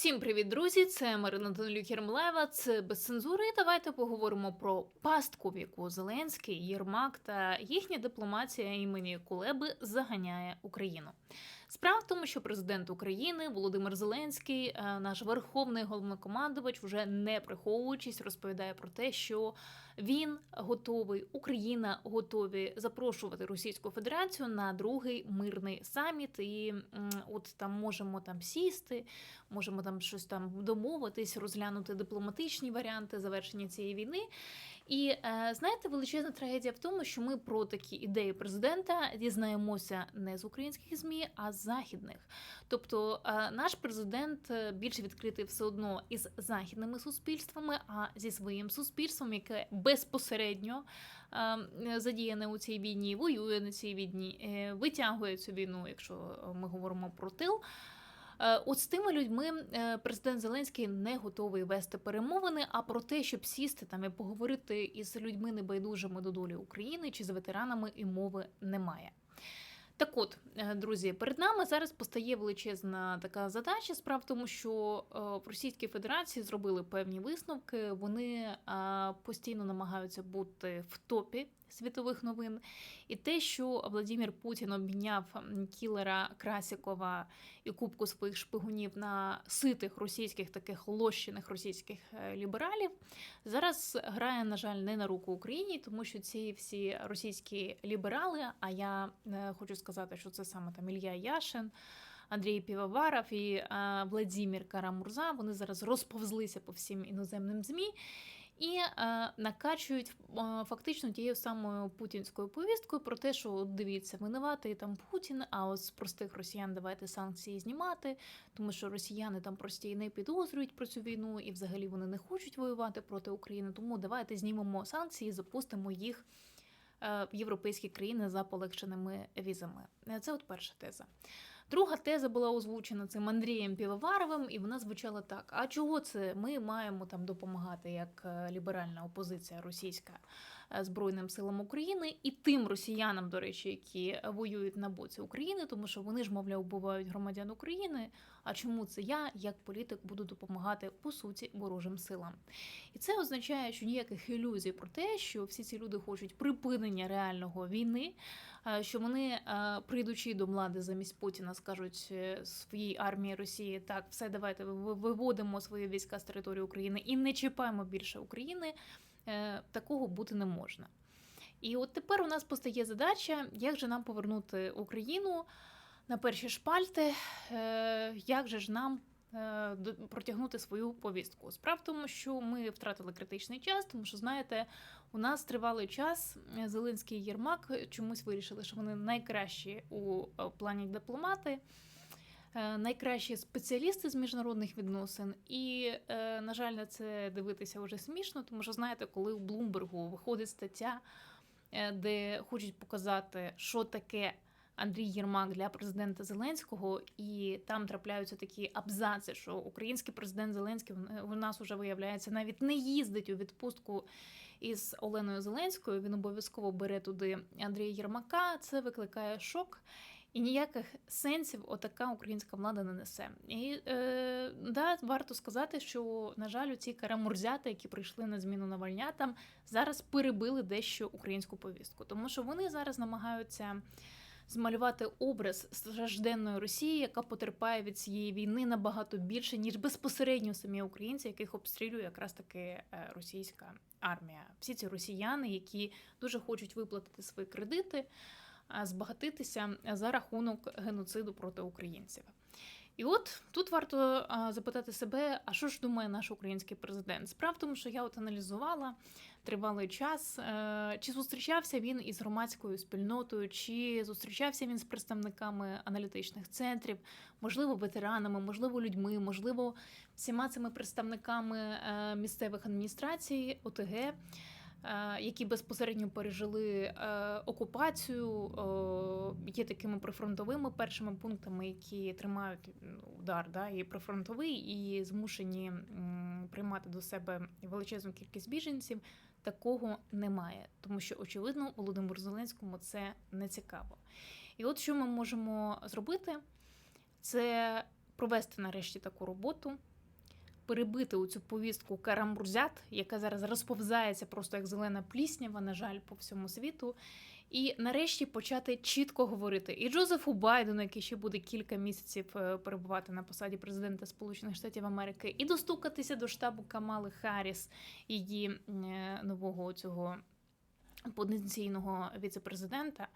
Всім привіт, друзі! Це Марина Данилюк Єрмлаєва, це без цензури. І давайте поговоримо про пастку, в яку Зеленський, Єрмак та їхня дипломатія імені Кулеби заганяє Україну. Справа в тому, що президент України Володимир Зеленський, е, наш верховний головнокомандувач, вже не приховуючись, розповідає про те, що він готовий, Україна готові запрошувати Російську Федерацію на другий мирний саміт. І от там можемо там сісти, можемо там щось там домовитись, розглянути дипломатичні варіанти завершення цієї війни. І е, знаєте, величезна трагедія в тому, що ми про такі ідеї президента дізнаємося не з українських змі, а з західних. Тобто е, наш президент е, більш відкритий все одно із західними суспільствами, а зі своїм суспільством, яке безпосередньо задіяне у цій війні, воює на цій війні, витягує цю війну, якщо ми говоримо про тил. Е, От з тими людьми е, президент Зеленський не готовий вести перемовини. А про те, щоб сісти там і поговорити із людьми небайдужими до долі України чи з ветеранами, і мови немає. Так от, е, друзі, перед нами зараз постає величезна така задача. Справа в тому, що в Російській Федерації зробили певні висновки. Вони постійно намагаються бути в топі світових новин. І те, що Владимир Путін обміняв кілера Красікова і кубку своїх шпигунів на ситих російських таких лощених російських е, лібералів, зараз грає, на жаль, не на руку Україні, тому що ці всі російські ліберали, а я е, хочу сказати, що це саме там Ілля Яшин. Андрій Півоваров і е, Владимир Карамурза. Вони зараз розповзлися по всім іноземним змі і е, накачують е, фактично тією самою путінською повісткою про те, що от дивіться, винуватий там Путін, а от з простих росіян давайте санкції знімати, тому що росіяни там прості і не підозрюють про цю війну, і взагалі вони не хочуть воювати проти України. Тому давайте знімемо санкції, запустимо їх е, в європейські країни за полегшеними візами. Це от перша теза. Друга теза була озвучена цим Андрієм Півоваровим, і вона звучала так: а чого це ми маємо там допомагати як е, ліберальна опозиція російська Збройним силам України і тим росіянам, до речі, які воюють на боці України, тому що вони ж, мовляв, вбивають громадян України. А чому це я, як політик, буду допомагати по суті ворожим силам? І це означає, що ніяких ілюзій про те, що всі ці люди хочуть припинення реального війни, е, що вони, е, прийдучи до влади замість Путіна, скажуть е, своїй армії Росії так, все давайте ви- виводимо свої війська з території України і не чіпаємо більше України. Е, Такого бути не можна. І от тепер у нас постає задача, як же нам повернути Україну на перші шпальти, е, як же ж нам е, протягнути свою повістку. Справа в тому, що ми втратили критичний час, тому що знаєте, у нас тривалий час Зеленський і Єрмак чомусь вирішили, що вони найкращі у плані дипломати. Е, Найкращі спеціалісти з міжнародних відносин, і е, на жаль, на це дивитися вже смішно, тому що знаєте, коли у Блумбергу виходить стаття, е, де хочуть показати, що таке Андрій Єрмак для президента Зеленського, і там трапляються такі абзаци, що український президент Зеленський у нас вже виявляється навіть не їздить у відпустку із Оленою Зеленською. Він обов'язково бере туди Андрія Єрмака. Це викликає шок. І ніяких сенсів отака українська влада не несе. І е, да, варто сказати, що на жаль, ці карамурзяти, які прийшли на зміну Навальнятам, зараз перебили дещо українську повістку, тому що вони зараз намагаються змалювати образ стражденної Росії, яка потерпає від цієї війни набагато більше, ніж безпосередньо самі українці, яких обстрілює якраз таки е, російська армія. Всі ці росіяни, які дуже хочуть виплатити свої кредити, збагатитися за рахунок геноциду проти українців. І от тут варто запитати себе, а що ж думає наш український президент? Справа тому, що я от аналізувала тривалий час, е, чи зустрічався він із громадською спільнотою, чи зустрічався він з представниками аналітичних центрів, можливо, ветеранами, можливо, людьми, можливо, всіма цими представниками е, місцевих адміністрацій, ОТГ. Е, Які безпосередньо пережили е, окупацію, є такими прифронтовими першими пунктами, які тримають удар, да, і прифронтовий, і змушені приймати до себе величезну кількість біженців. Такого немає, тому що очевидно Володимиру Зеленському це не цікаво. І от що ми можемо зробити, це провести нарешті таку роботу, перебити оцю повістку карамбурзят, яка зараз розповзається просто як зелена пліснява, на жаль, по всьому світу. І нарешті почати чітко говорити і Джозефу Байдену, який ще буде кілька місяців е, перебувати на посаді президента Сполучених Штатів Америки, і достукатися до штабу Камали Харріс, її е, нового цього потенційного віцепрезидента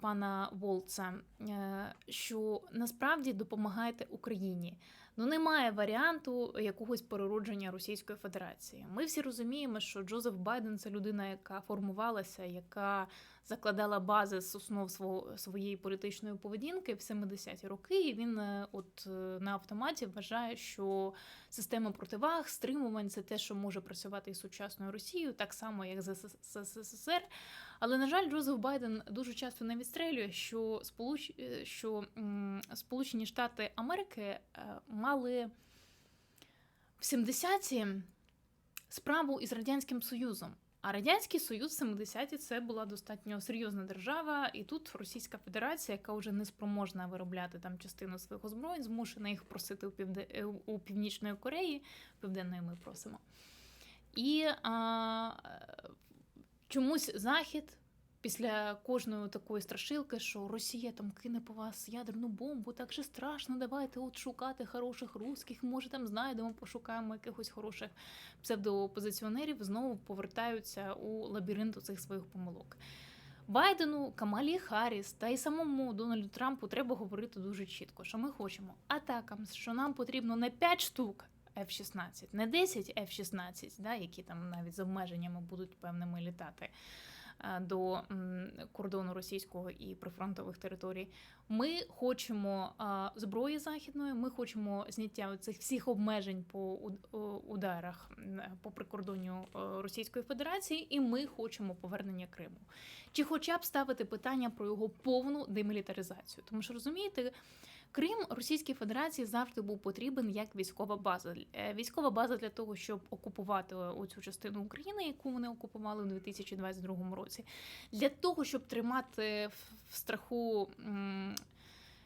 пана Волца, е, що насправді допомагайте Україні. Ну немає варіанту якогось переродження Російської Федерації. Ми всі розуміємо, що Джозеф Байден це людина, яка формувалася, яка закладала бази з основ свого своєї політичної поведінки в 70-ті роки. І він е, от е, на автоматі вважає, що система противаг, стримувань це те, що може працювати із сучасною Росією, так само як з СССР. Але на жаль, Джозеф Байден дуже часто не відстрелює, що сполуч... е, що Сполучені Штати Америки мали в 70-ті справу із радянським Союзом. А радянський союз в 70-ті це була достатньо серйозна держава, і тут Російська Федерація, яка вже не спроможна виробляти там частину своїх озброєнь, змушена їх просити у, півде... е, у Північної Кореї, Південної ми просимо. І а, чомусь Захід після кожної такої страшилки, що Росія там кине по вас ядерну бомбу, так же страшно, давайте от шукати хороших русських, може там знайдемо, пошукаємо якихось хороших псевдоопозиціонерів, знову повертаються у лабіринт цих своїх помилок. Байдену, Камалі Харріс та й самому Дональду Трампу треба говорити дуже чітко, що ми хочемо атакам, що нам потрібно не 5 штук F-16, не 10 F-16, да, які там навіть з обмеженнями будуть певними літати до кордону російського і прифронтових територій. Ми хочемо зброї західної, ми хочемо зняття цих всіх обмежень по ударах по прикордонню е, Російської Федерації, і ми хочемо повернення Криму. Чи хоча б ставити питання про його повну демілітаризацію? Тому що розумієте, Крим Російській Федерації завжди був потрібен як військова база. Е, Військова база для того, щоб окупувати оцю частину України, яку вони окупували у 2022 році, для того, щоб тримати в страху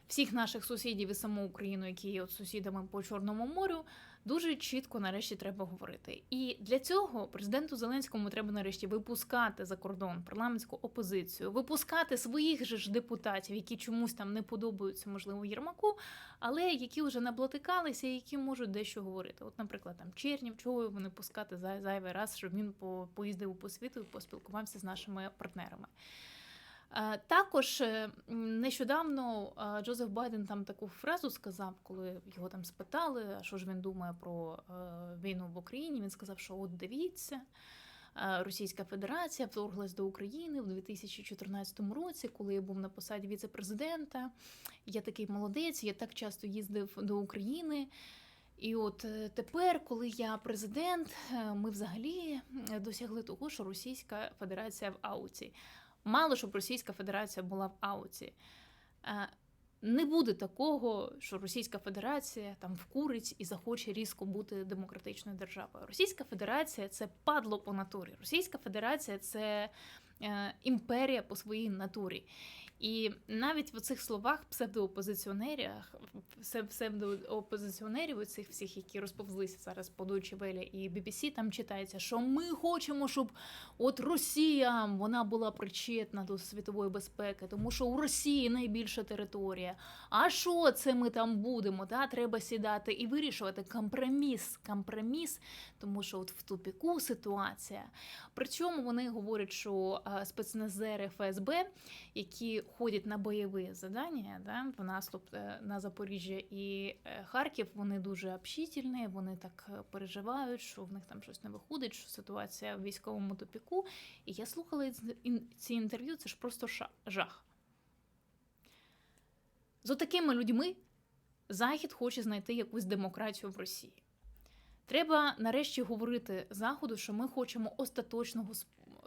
всіх наших сусідів і саму Україну, які є от сусідами по Чорному морю. Дуже чітко нарешті треба говорити. І для цього президенту Зеленському треба нарешті випускати за кордон парламентську опозицію, випускати своїх же ж депутатів, які чомусь там не подобаються, можливо, Єрмаку, але які вже наблатикалися, які можуть дещо говорити. От, наприклад, там Чернів, чого його не пускати за зайвий раз, щоб він по- поїздив по світу і поспілкувався з нашими партнерами. Е, Також е, нещодавно е, Джозеф Байден там таку фразу сказав, коли його там спитали, а що ж він думає про війну в Україні. Він сказав, що от дивіться, Російська Федерація вторглась до України в 2014 році, коли я був на посаді віце-президента. Я такий молодець, я так часто їздив до України. І от тепер, коли я президент, ми взагалі досягли того, що Російська Федерація в ауті. Мало щоб Російська Федерація була в ауті. Е, Не буде такого, що Російська Федерація там вкурить і захоче різко бути демократичною державою. Російська Федерація це падло по натурі. Російська Федерація це е, імперія по своїй натурі. І навіть в цих словах псевдоопозиціонерів, псевдоопозиціонерів, оцих всіх, які розповзлися зараз по Deutsche Welle і BBC, там читається, що ми хочемо, щоб от Росія вона була причетна до світової безпеки, тому що у Росії найбільша територія. А що це ми там будемо? Та треба сідати і вирішувати компроміс. Компроміс, тому що от в тупіку ситуація. Причому вони говорять, що а, спецназери ФСБ, які ходять на бойові завдання, да, в наступ е, на Запоріжжя і е, Харків, вони дуже общительні, вони так е, переживають, що в них там щось не виходить, що ситуація в військовому тупіку. І я слухала ці- інтерв'ю, це ж просто жах. З такими людьми Захід хоче знайти якусь демократію в Росії. Треба нарешті говорити Заходу, що ми хочемо остаточного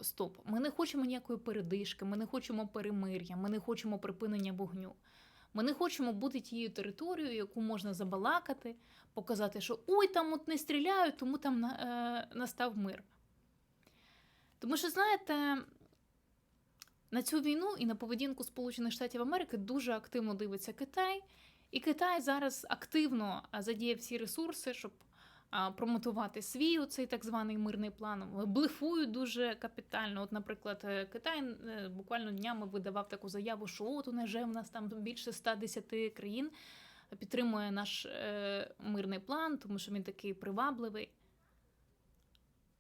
стопу. Ми не хочемо ніякої передишки, ми не хочемо перемир'я, ми не хочемо припинення вогню. Ми не хочемо бути тією територією, яку можна забалакати, показати, що ой, там от не стріляють, тому там е, настав мир. Тому що, знаєте, на цю війну і на поведінку Сполучених Штатів Америки дуже активно дивиться Китай. І Китай зараз активно задіє всі ресурси, щоб промотувати свій оцей так званий мирний план. Блефують дуже капітально. От, наприклад, е, Китай е, буквально днями видавав таку заяву, що от у нас в нас там більше 110 країн підтримує наш е, мирний план, тому що він такий привабливий.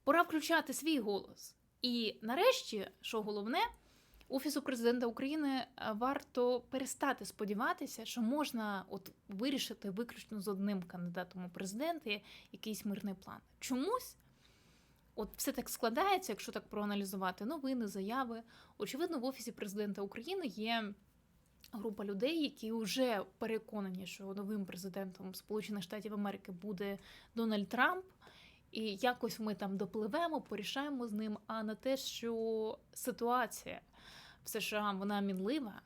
Пора включати свій голос. І нарешті, що головне, Офісу президента України е, варто перестати сподіватися, що можна от вирішити виключно з одним кандидатом у президенти якийсь мирний план. Чомусь, от все так складається, якщо так проаналізувати новини, заяви. Очевидно, в Офісі президента України є група людей, які вже переконані, що новим президентом Сполучених Штатів Америки буде Дональд Трамп. І якось ми там допливемо, порішаємо з ним, а на те, що ситуація в США вона мінлива,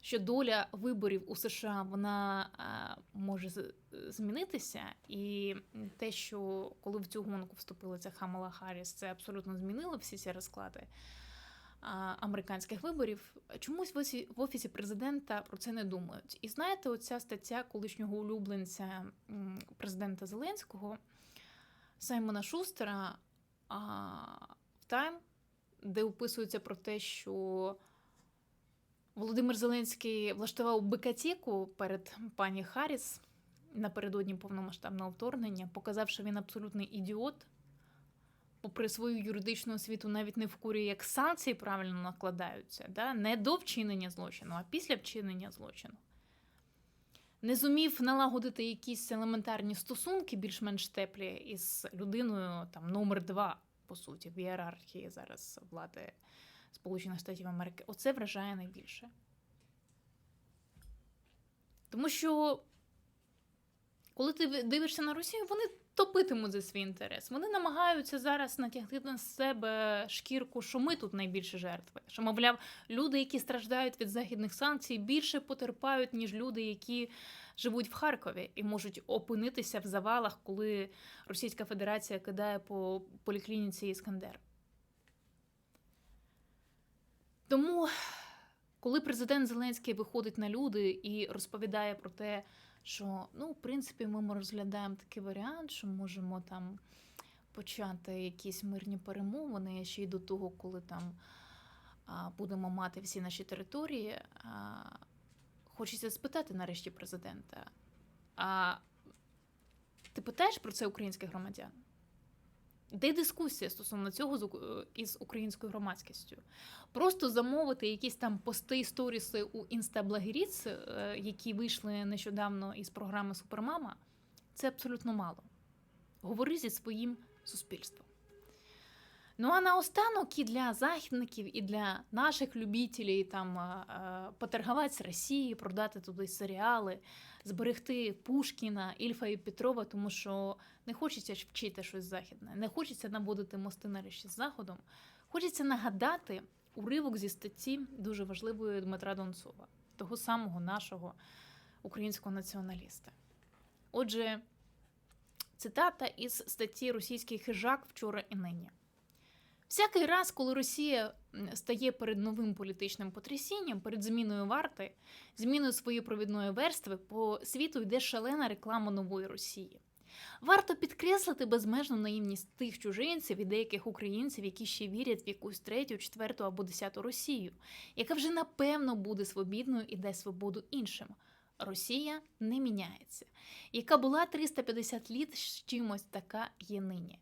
що доля виборів у США вона а, може змінитися, і те, що коли в цю гонку вступила ця Хамала Харріс, це абсолютно змінило всі ці розклади а, американських виборів. Чомусь в офісі президента про це не думають. І знаєте, оця стаття колишнього улюбленця президента Зеленського Саймона Шустера а, в Тайм, де описується про те, що Володимир Зеленський влаштував бикатіку перед пані Харріс напередодні повномасштабного вторгнення, показав, що він абсолютний ідіот. Попри свою юридичну освіту, навіть не вкурює, як санкції правильно накладаються, да? не до вчинення злочину, а після вчинення злочину. Не зумів налагодити якісь елементарні стосунки, більш-менш теплі, із людиною там номер два, по суті, в ієрархії зараз влади Сполучених Штатів Америки. Оце вражає найбільше. Тому що, коли ти дивишся на Росію, вони топитимуть за свій інтерес. Вони намагаються зараз натягти на себе шкірку, що ми тут найбільше жертви. Що, мовляв, люди, які страждають від західних санкцій, більше потерпають, ніж люди, які живуть в Харкові і можуть опинитися в завалах, коли Російська Федерація кидає по поліклініці Іскандер. Тому, коли президент Зеленський виходить на люди і розповідає про те, що ну, в принципі, ми розглядаємо такий варіант, що можемо там почати якісь мирні перемовини ще й до того, коли там будемо мати всі наші території. Хочеться спитати нарешті президента. А ти питаєш про це українських громадян? Де дискусія стосовно цього з із українською громадськістю? Просто замовити якісь там пости, сторіси у інстаблагеріц, е, які вийшли нещодавно із програми Супермама, це абсолютно мало. Говори зі своїм суспільством. Ну а наостанок і для західників, і для наших любителів там поторгувати з Росії, продати туди серіали, зберегти Пушкіна, Ільфа і Петрова, тому що не хочеться вчити щось західне, не хочеться наводити мости нарешті з заходом. Хочеться нагадати уривок зі статті дуже важливої Дмитра Донцова, того самого нашого українського націоналіста. Отже, цитата із статті Російський хижак вчора і нині. Всякий раз, коли Росія стає перед новим політичним потрясінням, перед зміною варти, зміною своєї провідної верстви, по світу йде шалена реклама нової Росії. Варто підкреслити безмежну наївність тих чужинців і деяких українців, які ще вірять в якусь третю, четверту або десяту Росію, яка вже напевно буде свобідною і дасть свободу іншим. Росія не міняється. Яка була 350 літ з чимось така є нині.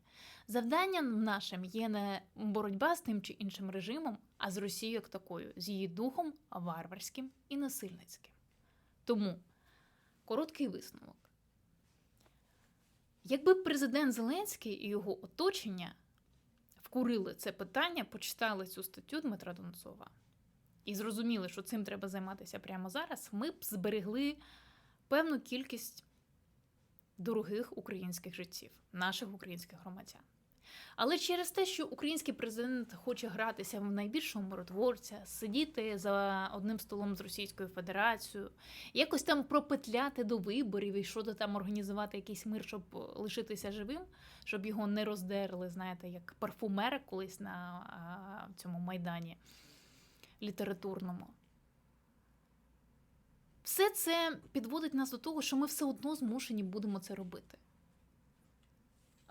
Завданням нашим є не боротьба з тим чи іншим режимом, а з Росією як такою, з її духом варварським і насильницьким. Тому короткий висновок. Якби президент Зеленський і його оточення вкурили це питання, почитали цю статтю Дмитра Донцова і зрозуміли, що цим треба займатися прямо зараз, ми б зберегли певну кількість дорогих українських життів, наших українських громадян. Але через те, що український президент хоче гратися в найбільшого миротворця, сидіти за одним столом з Російською Федерацією, якось там пропетляти до виборів і що там організувати якийсь мир, щоб лишитися живим, щоб його не роздерли, знаєте, як парфумера колись на цьому майдані літературному. Все це підводить нас до того, що ми все одно змушені будемо це робити.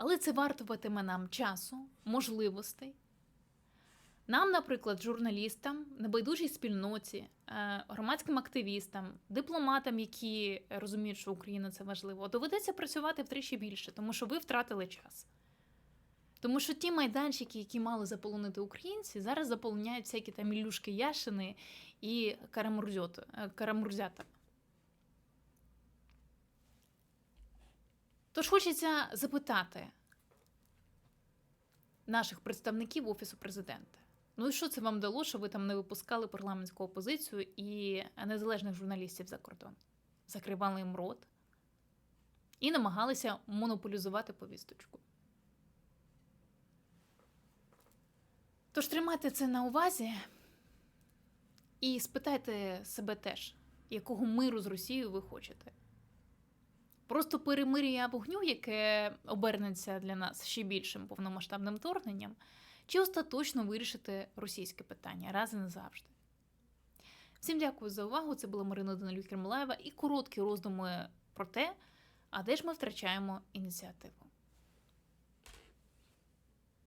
Але це вартуватиме нам часу, можливостей. Нам, наприклад, журналістам, небайдужій спільноті, е, громадським активістам, дипломатам, які розуміють, що Україна це важливо, доведеться працювати втричі більше, тому що ви втратили час. Тому що ті майданчики, які мали заполонити українці, зараз заполоняють всякі там Ілюшки Яшини і е, карамурзята. Тож хочеться запитати наших представників Офісу президента. Ну і що це вам дало, що ви там не випускали парламентську опозицію і незалежних журналістів за кордон? Закривали їм рот і намагалися монополізувати повісточку. Тож тримайте це на увазі і спитайте себе теж, якого миру з Росією ви хочете. Просто перемир'я вогню, яке обернеться для нас ще більшим повномасштабним вторгненням, чи остаточно вирішити російське питання раз і назавжди. Всім дякую за увагу. Це була Марина Данилюк Кермолаєва і короткі роздуми про те, а де ж ми втрачаємо ініціативу.